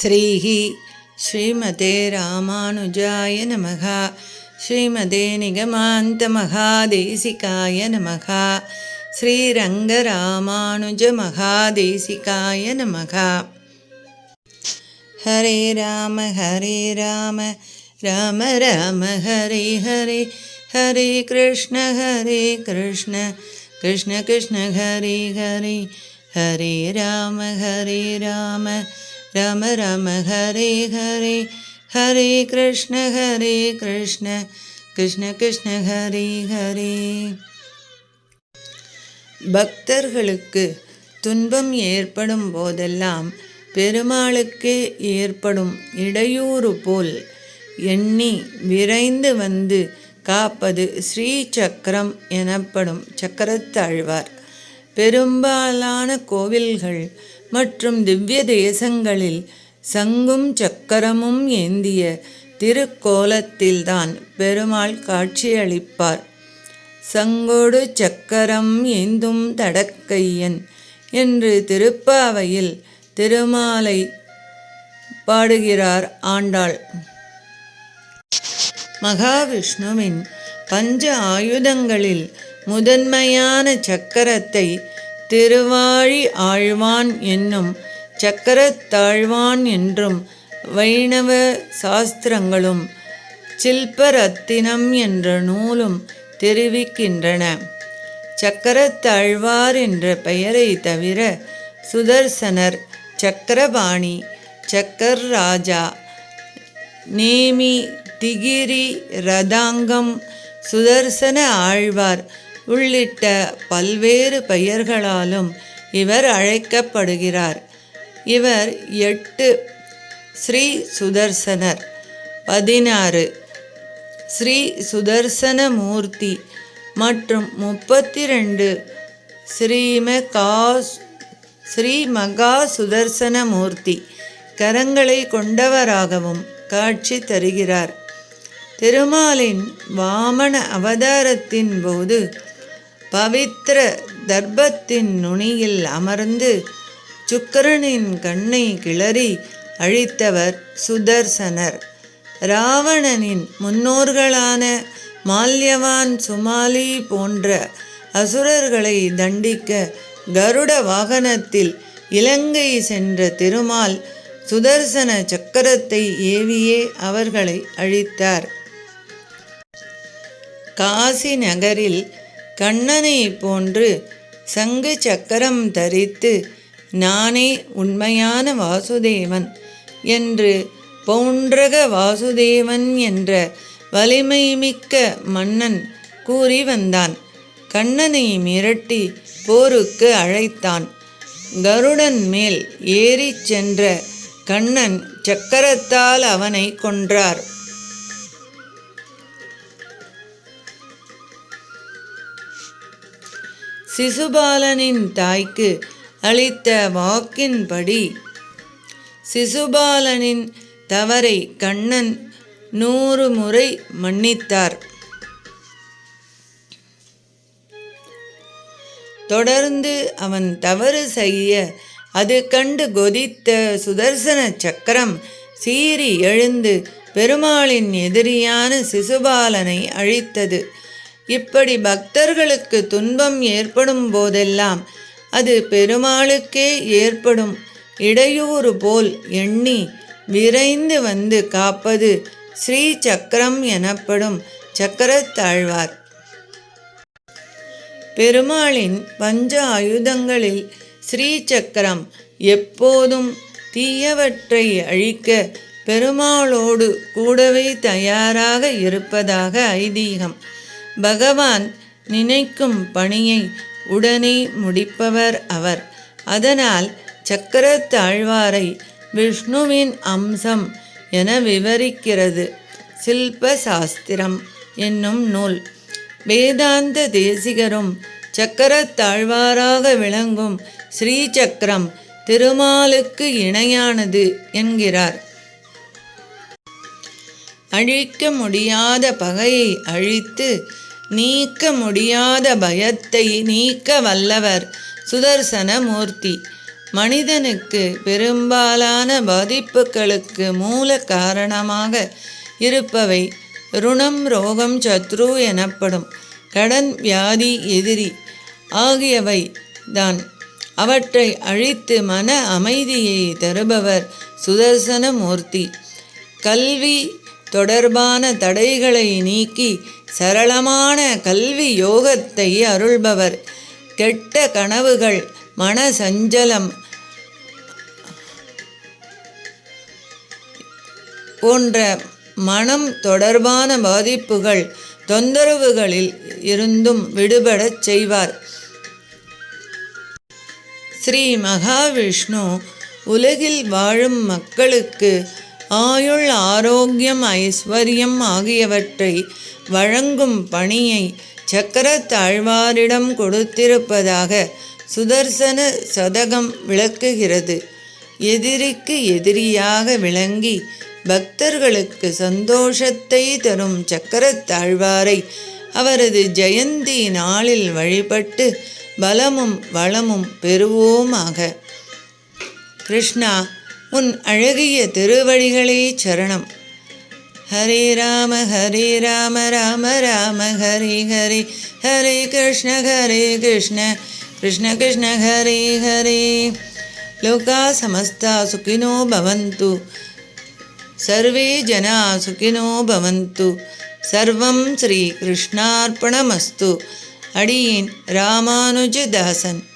श्रीः श्रीमते रामानुजाय नमः। श्रीमते निगमान्तमहादेशिकाय नमः। श्रीरङ्गरामानुजमहादेशिकाय नमः। हरे राम हरे राम राम राम हरे हरे हरे कृष्ण हरे कृष्ण कृष्ण कृष्ण हरे हरे हरे राम हरे राम ரம ரம ஹரே ஹரே ஹரே கிருஷ்ண ஹரே கிருஷ்ண கிருஷ்ண கிருஷ்ண ஹரே ஹரே. பக்தர்களுக்கு துன்பம் ஏற்படும் போதெல்லாம் பெருமாளுக்கு ஏற்படும் இடையூறு போல் எண்ணி விரைந்து வந்து காப்பது ஸ்ரீ சக்கரம் எனப்படும் சக்கரத்தாழ்வார். பெரும்பாலான கோவில்கள் மற்றும் திவ்ய தேசங்களில் சங்கும் சக்கரமும் ஏந்திய திருக்கோலத்தில்தான் பெருமாள் காட்சியளிப்பார். சங்கோடு சக்கரம் ஏந்தும் தடக்கையன் என்று திருப்பாவையில் திருமாலை பாடுகிறார் ஆண்டாள். மகாவிஷ்ணுவின் பஞ்ச ஆயுதங்களில் முதன்மையான சக்கரத்தை திருவாழி ஆழ்வான் என்னும் சக்கரத்தாழ்வான் என்றும் வைணவ சாஸ்திரங்களும் சில்பரத்தினம் என்ற நூலும் தெரிவிக்கின்றன. சக்கரத்தாழ்வார் என்ற பெயரை தவிர சுதர்சனர் சக்கரபாணி சக்கர் ராஜா நேமி திகிரி ரதாங்கம் சுதர்சன ஆழ்வார் உள்ளிட்ட பல்வேறு பெயர்களாலும் இவர் அழைக்கப்படுகிறார். இவர் எட்டு ஸ்ரீ சுதர்சனர். பதினாறு ஸ்ரீ சுதர்சன மூர்த்தி மற்றும் முப்பத்தி ரெண்டு ஸ்ரீமகா ஸ்ரீ மகா சுதர்சன மூர்த்தி கரங்களை கொண்டவராகவும் காட்சி தருகிறார். திருமாலின் வாமன அவதாரத்தின் போது பவித்திர தர்பத்தின் நுனியில் அமர்ந்து சுக்கரனின் கண்ணை கிளறி அழித்தவர் சுதர்சனர். ராவணனின் முன்னோர்களான மால்யவான் சுமாலி போன்ற அசுரர்களை தண்டிக்க கருட வாகனத்தில் இலங்கை சென்ற திருமால் சுதர்சன சக்கரத்தை ஏவியே அவர்களை அழித்தார். காசி நகரில் கண்ணனை போன்று சங்கு சக்கரம் தரித்து நானே உண்மையான வாசுதேவன் என்று பௌன்றக வாசுதேவன் என்ற வலிமை மிக்க மன்னன் கூறி வந்தான். கண்ணனை மிரட்டி போருக்கு அழைத்தான். கருடன் மேல் ஏறிச் சென்ற கண்ணன் சக்கரத்தால் அவனை கொன்றார். சிசுபாலனின் தாய்க்கு அளித்த வாக்கின்படி சிசுபாலனின் தவறை கண்ணன் நூறு முறை மன்னித்தார். தொடர்ந்து அவன் தவறு செய்ய அது கண்டு கொதித்த சுதர்சன சக்கரம் சீறி எழுந்து பெருமாளின் எதிரியான சிசுபாலனை அழித்தது. இப்படி பக்தர்களுக்கு துன்பம் ஏற்படும் போதெல்லாம் அது பெருமாளுக்கே ஏற்படும். இடையூறு போல் எண்ணி விரைந்து வந்து காப்பது ஸ்ரீ சக்கரம் எனப்படும் சக்கரத்தாழ்வார் பெருமாளின் பஞ்ச ஆயுதங்களில் ஸ்ரீ சக்கரம் எப்போதும் தீயவற்றை அழிக்க பெருமாளோடு கூடவே தயாராக இருப்பதாக ஐதீகம். பகவான் நினைக்கும் பணியை உடனே முடிப்பவர் அவர். அதனால் சக்கரத்தாழ்வாரை விஷ்ணுவின் அம்சம் என விவரிக்கிறது. சில்ப சாஸ்திரம் என்னும் நூல். வேதாந்த தேசிகரும் சக்கரத்தாழ்வாராக விளங்கும் ஸ்ரீ சக்கரம் திருமாலுக்கு இணையானது என்கிறார். அழிக்க முடியாத பகையை அழித்து நீக்க முடியாத பயத்தை நீக்க வல்லவர் சுதர்சன மூர்த்தி. மனிதனுக்கு பெரும்பாலான பாதிப்புகளுக்கு மூல காரணமாக இருப்பவை ருணம் ரோகம் சத்ரு எனப்படும் கடன் வியாதி எதிரி ஆகியவை தான். அவற்றை அழித்து மன அமைதியை தருபவர் சுதர்சன மூர்த்தி. கல்வி தொடர்பான தடைகளை நீக்கி சரளமான கல்வி யோகத்தை அருள்பவர். கெட்ட கனவுகள் மன சஞ்சலம் போன்ற மனம் தொடர்பான பாதிப்புகள் தொந்தரவுகளில் இருந்தும் விடுபடச் செய்வார். ஸ்ரீ மகாவிஷ்ணு உலகில் வாழும் மக்களுக்கு ஆயுள் ஆரோக்கியம் ஐஸ்வர்யம் ஆகியவற்றை வழங்கும் பணியை சக்கரத்தாழ்வாரிடம் கொடுத்திருப்பதாக சுதர்சன சதகம் விளக்குகிறது. எதிரிக்கு எதிரியாக விளங்கி பக்தர்களுக்கு சந்தோஷத்தை தரும் சக்கரத்தாழ்வாரை அவரது ஜெயந்தி நாளில் வழிபட்டு பலமும் வளமும் பெறுவோமாக. கிருஷ்ணா உன் அழகிய திருவழிகளே சரணம். ஹரே ராம ஹரே ராம ராம ராம ஹரே ஹரே. ஹரே கிருஷ்ண ஹரே கிருஷ்ண. கிருஷ்ண கிருஷ்ண ஹரே ஹரே. லோகா சமஸ்தா சுகினோ பவந்து. சர்வே ஜனா சுகினோ பவந்து. சர்வம் ஸ்ரீ கிருஷ்ணார்ப்பணமஸ்து அடியேன் ராமானுஜதாசன்